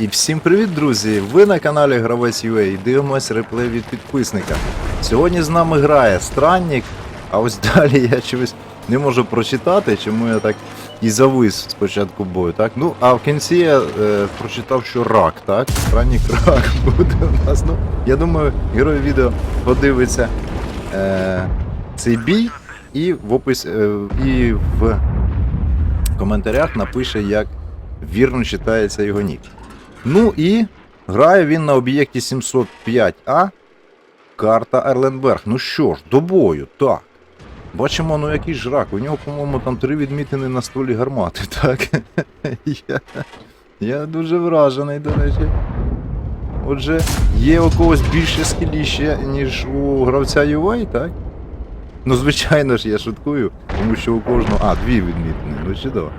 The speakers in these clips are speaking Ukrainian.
І всім привіт, друзі! Ви на каналі Гравець UA і дивимось реплей від підписника. Сьогодні з нами грає Странник, а ось далі я чогось не можу прочитати, чому я так і завис спочатку бою, так? Ну, а в кінці я е, прочитав, що рак, так? Странник рак буде у нас. Ну, я думаю, герой відео подивиться е, цей бій і в опис, е, і в коментарях напише, як вірно читається його нік. Ну і грає він на об'єкті 705А. Карта Ерленберг. Ну що ж, до бою, так. Бачимо, ну який ж рак. У нього, по-моєму, там три відмітини на стволі гармати, так? я, я дуже вражений, до речі. Отже, є у когось більше скіліще, ніж у гравця UA, так? Ну, звичайно ж, я шуткую, тому що у кожного. А, дві відмітини, ну чудово.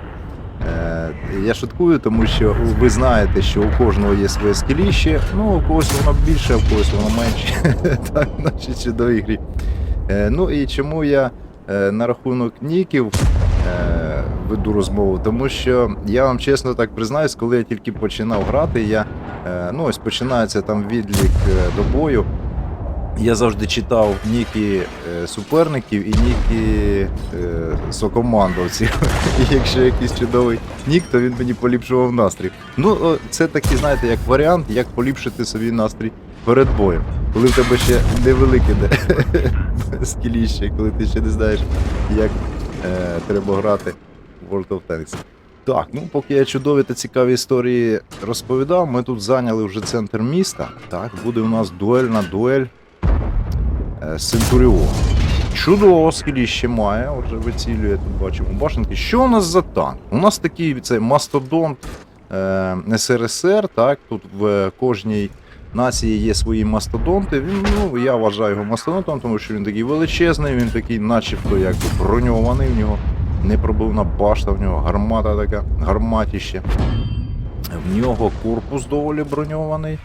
Я шуткую, тому що ви знаєте, що у кожного є своє скіліще, ну, у когось воно більше, а у когось воно менше. так, в нашій чудовій грі. Е, ну і чому я е, на рахунок ніків е, веду розмову? Тому що я вам чесно так признаюсь, коли я тільки починав грати, я ну ось починається там відлік до бою. Я завжди читав ніки е, суперників і ніки е, сокомандовців. І якщо якийсь чудовий нік, то він мені поліпшував настрій. Ну, це такий, знаєте, як варіант, як поліпшити собі настрій перед боєм. Коли в тебе ще невелике скіліще, коли ти ще не знаєш, як е, треба грати в World of Tanks. Так, ну поки я чудові та цікаві історії розповідав, ми тут зайняли вже центр міста. Так, буде у нас дуель е, з Центуріон. Чудово, скіліще має, отже вицілює, тут бачимо башенки. Що у нас за танк? У нас такий цей мастодонт е, СРСР, так, тут в кожній нації є свої мастодонти. Він, ну, я вважаю його мастодонтом, тому що він такий величезний, він такий, начебто, як броньований в нього. Непробивна башта, в нього гармата така, гарматіще. В нього корпус доволі броньований.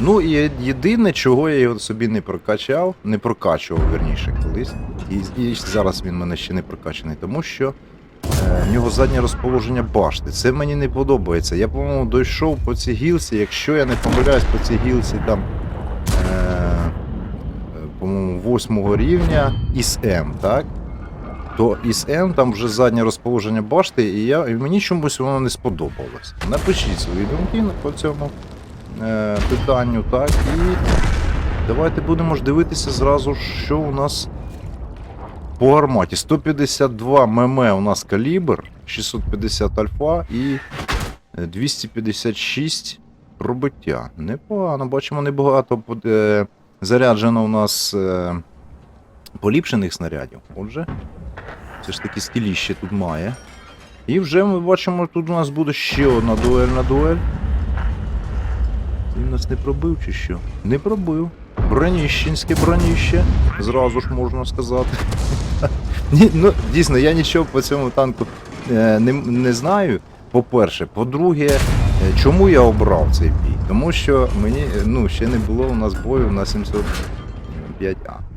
Ну і єдине, чого я його собі не прокачав, не прокачував верніше колись. І, і зараз він мене ще не прокачаний, тому що е, в нього заднє розположення башти. Це мені не подобається. Я, по-моєму, дійшов по цій гілці, якщо я не помиляюсь по цій гілці там. Е, е, по-моєму, восьмого рівня із М, так? То із М там вже заднє розположення башти, і, я, і мені чомусь воно не сподобалось. Напишіть свої думки по цьому е, питанню, так, і давайте будемо ж дивитися зразу, що у нас по гарматі. 152 мм у нас калібр, 650 альфа і е, 256 пробиття. Непогано, бачимо, небагато буде заряджено у нас е, поліпшених снарядів. Отже, все ж таки скіліще тут має. І вже ми бачимо, тут у нас буде ще одна дуельна дуель. Він нас не пробив чи що? Не пробив. Броніщенське броніще, зразу ж можна сказати. Ні, ну, дійсно, я нічого по цьому танку е, не, не знаю. По-перше, по-друге, е, чому я обрав цей бій? Тому що мені е, ну, ще не було у нас бою на 705А.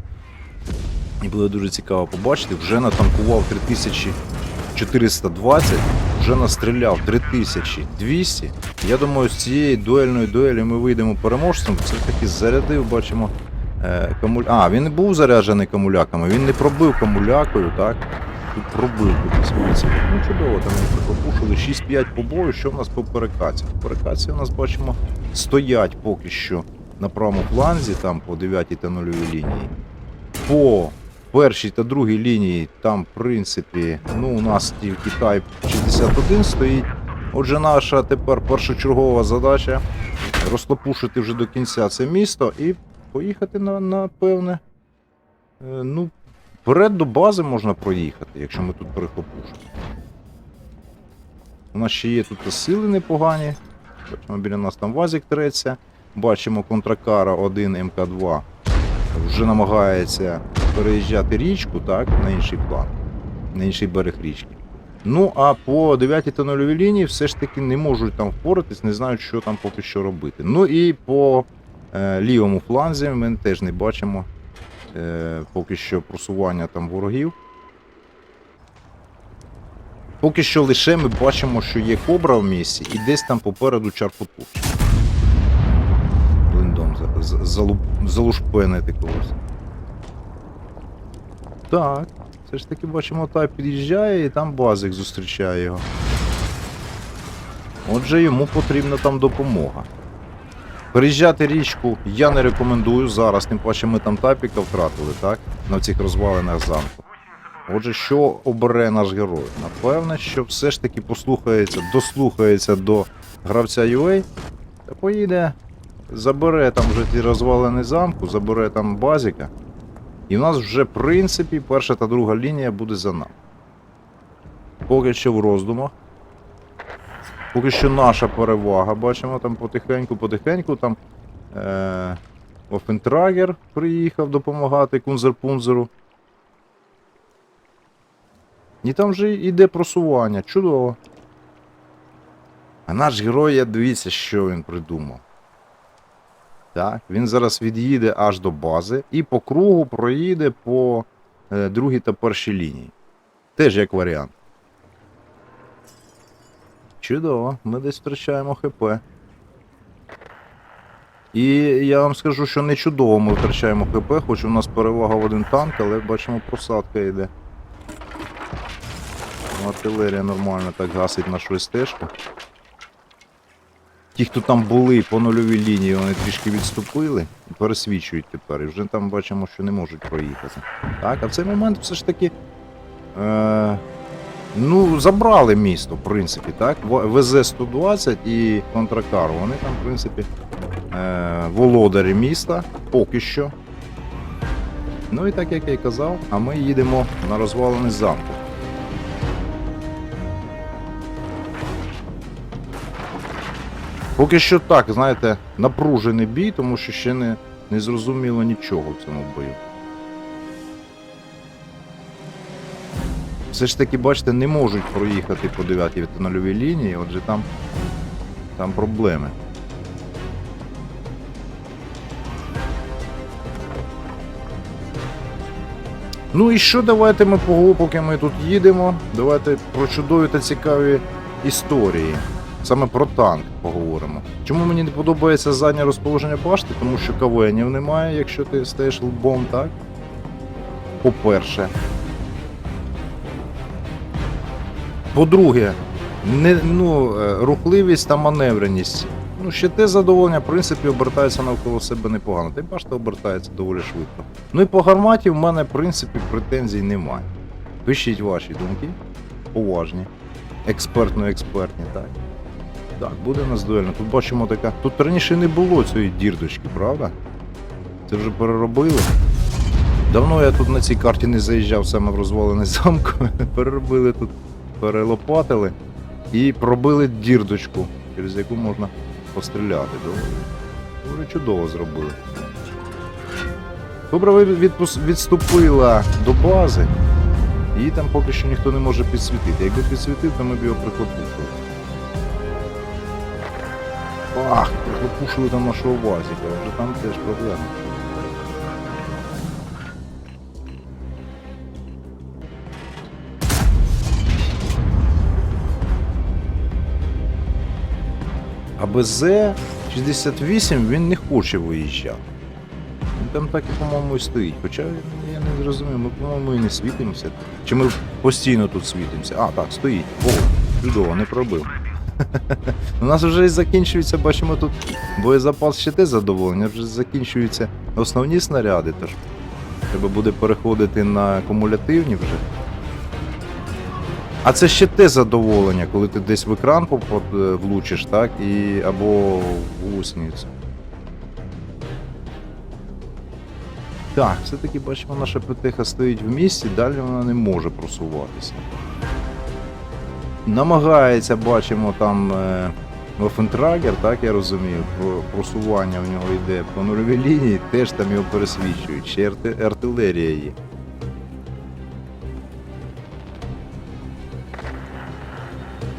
І було дуже цікаво побачити, вже натанкував 3420, вже настріляв 3200. Я думаю, з цієї дуельної дуелі ми вийдемо переможцем. Все-таки зарядив, бачимо. Е, камуль... А, він не був заряджений камуляками, він не пробив камулякою, так? Тут пробив кудись. Ну чудово, там ми пропушили 6-5 по бою. Що в нас по перекаці? По перекаці у нас бачимо стоять поки що на правому фланзі, там по 9 та 0 лінії. По першій та другій лінії там, в принципі, ну, у нас тільки Type 61 стоїть. Отже, наша тепер першочергова задача розтопушити вже до кінця це місто і поїхати на, на певне. е, Ну, вперед до бази можна проїхати, якщо ми тут перехлопушимо. У нас ще є тут сили непогані. Бачимо, біля нас там Вазік треться. Бачимо контракара 1 МК2 вже намагається переїжджати річку, так, на інший план, на інший берег річки. Ну, а по 9 та 0 лінії все ж таки не можуть там впоратись, не знають, що там поки що робити. Ну і по е, лівому фланзі ми теж не бачимо е, поки що просування там ворогів. Поки що лише ми бачимо, що є кобра в місці і десь там попереду з- залуп... залушпенити когось. Так, все ж таки бачимо, та під'їжджає і там базик зустрічає його. Отже, йому потрібна там допомога. Переїжджати річку я не рекомендую зараз, тим паче ми там тапіка втратили, так? На цих розвалинах замку. Отже, що обере наш герой? Напевне, що все ж таки послухається, дослухається до гравця UA та поїде, забере там вже ті розвалини замку, забере там базіка. І в нас вже, в принципі, перша та друга лінія буде за нами. Поки що в роздумах. Поки що наша перевага, бачимо там потихеньку-потихеньку там е- Офентрагер приїхав допомагати Кунзер-Пунзеру. І там вже йде просування. Чудово. А наш герой, дивіться, що він придумав. Так, він зараз від'їде аж до бази і по кругу проїде по е, другій та першій лінії. Теж як варіант. Чудово, ми десь втрачаємо ХП. І я вам скажу, що не чудово ми втрачаємо ХП, хоч у нас перевага в один танк, але бачимо, просадка йде. Ну, Артилерія нормально так гасить нашу стежку. Ті, хто там були по нульовій лінії, вони трішки відступили і пересвічують тепер. І вже там бачимо, що не можуть проїхати. Так, а в цей момент все ж таки. Е, ну, забрали місто, в принципі, так? ВЗ-120 і Контракар. Вони там, в принципі, е, володарі міста поки що. Ну і так як я і казав, а ми їдемо на розвалений замку. Поки що так, знаєте, напружений бій, тому що ще не, не зрозуміло нічого в цьому бою. Все ж таки, бачите, не можуть проїхати по 9 та нульовій лінії, отже там, там проблеми. Ну і що, давайте ми поки ми тут їдемо. Давайте про чудові та цікаві історії. Саме про танк поговоримо. Чому мені не подобається заднє розположення башти? Тому що кавенів немає, якщо ти стаєш лбом, так? По-перше. По-друге, не, ну, е, рухливість та маневреність. Ну, ще те задоволення, в принципі, обертається навколо себе непогано. Та й башта обертається доволі швидко. Ну і по гарматі в мене, в принципі, претензій немає. Пишіть ваші думки. Поважні. Експертно-експертні, так. Так, буде у нас дуельно. Тут бачимо така. Тут раніше не було цієї дірдочки, правда? Це вже переробили. Давно я тут на цій карті не заїжджав саме в розвалений замку. Переробили тут, перелопатили і пробили дірдочку, через яку можна постріляти. Доволі чудово зробили. Добре, відступила до бази. Її там поки що ніхто не може підсвітити. Якби підсвітив, то ми б його прихлопушили. Ах, прихлопушили там нашого вазіка, вже там теж проблема. А БЗ-68 він не хоче виїжджати. Він там так і, по-моєму, і стоїть. Хоча я не зрозумів, ми, по-моєму, і не світимося. Чи ми постійно тут світимося? А, так, стоїть. О, чудово, не пробив. У нас вже і закінчується, бачимо тут боєзапас ще те задоволення, вже закінчуються основні снаряди, тож треба буде переходити на кумулятивні вже. А це ще те задоволення, коли ти десь в екран е, влучиш, так? І, або в гусеницю. Так, все-таки бачимо, наша ПТХ стоїть в місці, далі вона не може просуватися. Намагається, бачимо, там е, так я розумію, просування в нього йде по нульовій лінії, теж там його пересвічують, ще арти- артилерія є.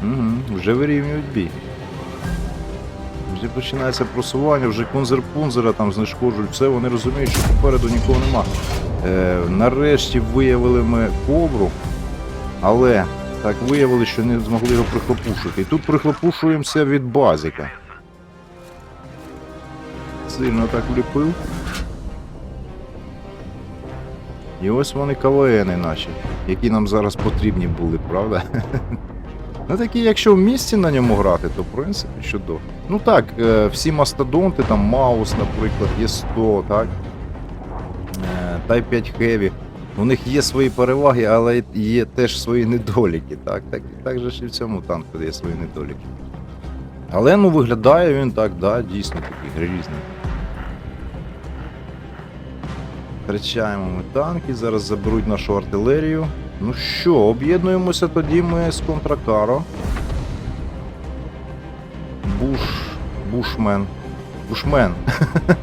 Угу, вже вирівнюють бій. Вже починається просування, вже кунзер-пунзера там знешкоджують все, вони розуміють, що попереду нікого нема. Е, нарешті виявили ми ковру, але так виявили, що не змогли його прихлопушити. І тут прихлопушуємося від базіка. сильно так вліпив. І ось вони КВНи наші, які нам зараз потрібні були, правда? Ну такі, якщо в місті на ньому грати, то в принципі чудово. Ну так, е, всі мастодонти, там Маус, наприклад, є 100, так? Type 5 Heavy. У них є свої переваги, але є теж свої недоліки. Так, так, так же ж і в цьому танку є свої недоліки. Але ну виглядає він так, да, дійсно такий грізний. Втрачаємо ми танки, зараз заберуть нашу артилерію. Ну що, об'єднуємося тоді ми з Контракаро. Буш. Бушмен. Бушмен.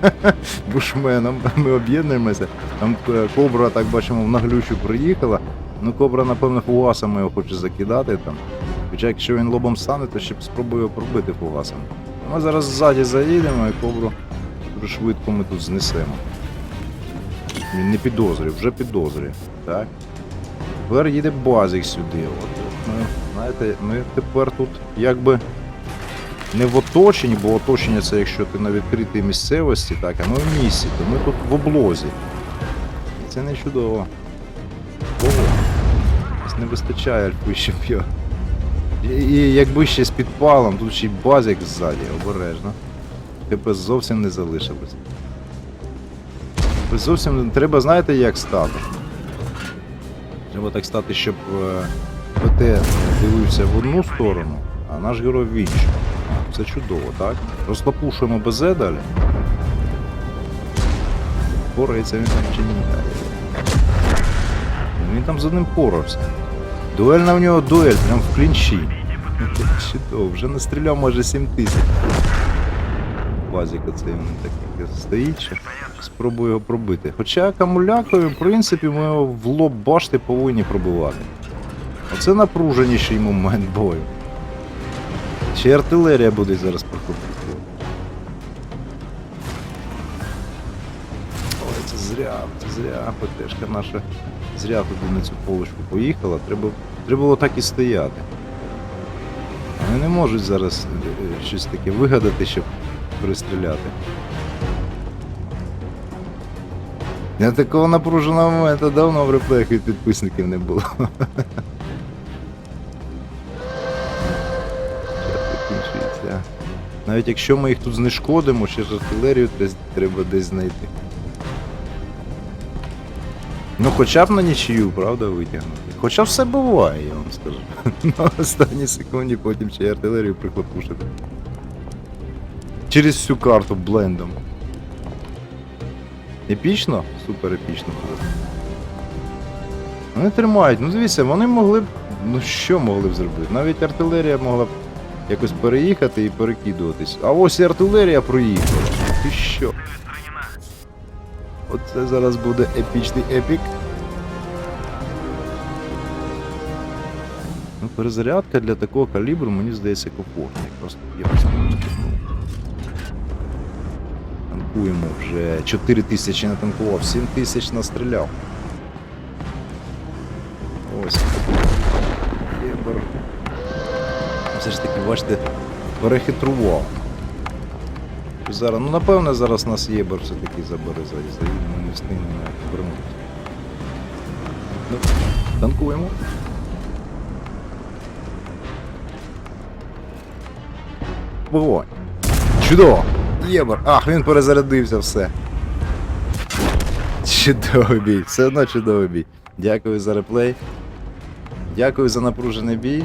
Бушменом. Ми об'єднуємося. Там е, кобра, так бачимо, в наглючу приїхала. Ну, кобра, напевно, фугасами його хоче закидати там. Хоча якщо він лобом стане, то ще б спробую його пробити фугасом. Ми зараз ззаді заїдемо і кобру швидко ми тут знесемо. Він не підозрює, вже підозрює. Так. Тепер їде базик сюди. От, ми, знаєте, ми тепер тут якби не в оточенні, бо оточення це якщо ти на відкритій місцевості, так, а ми в місті, то ми тут в облозі. Це не чудово. Ого. Не вистачає альфи, щоб я. І, якби ще з підпалом, тут ще й базик ззаді, обережно. ХП зовсім не залишилось. Зовсім не треба, знаєте, як стати? Треба так стати, щоб е, ПТ дивився в одну сторону, а наш герой в іншу. Це чудово, так? Розлопушуємо БЗ далі. Порається він там чи ні? Він там з одним порався. Дуельна в нього дуель, прям в клінчі. Чудово, вже настріляв майже 7 тисяч. Базік оцей він такий стоїть ще. Спробую його пробити. Хоча акумулякою, в принципі, ми його в лоб башти повинні пробивати. Оце напруженіший момент бою. Ще й артилерія буде зараз проходити. Ой, це зря, це зря, ПТшка наша зря туди на цю полочку поїхала. Треба, треба було так і стояти. Вони не можуть зараз е, щось таке вигадати, щоб перестріляти. Я такого напруженого моменту давно в реплеях від підписників не було. Навіть якщо ми їх тут знешкодимо, ще ж артилерію треба десь знайти. Ну хоча б на нічию, правда, витягнути. Хоча все буває, я вам скажу. На останній секунді потім ще й артилерію прихлопушити. Через всю карту блендом. Епічно? Супер епічно. Вони тримають, ну дивіться, вони могли б. Ну що могли б зробити? Навіть артилерія могла б якось переїхати і перекидуватись. А ось і артилерія проїхала. Ти що? Оце зараз буде епічний епік. Ну, перезарядка для такого калібру, мені здається, комфортна. Тут є. Танкуємо вже 4 тисячі натанкував, 7 тисяч настріляв. Бачите, перехитрував. Зараз, ну напевно, зараз нас Єбер все-таки забере ззаді, заїдемо, не встигнемо повернутися. Ну, танкуємо. Вогонь. Чудово! Єбер! Ах, він перезарядився все. Чудовий бій, все одно чудовий бій. Дякую за реплей. Дякую за напружений бій.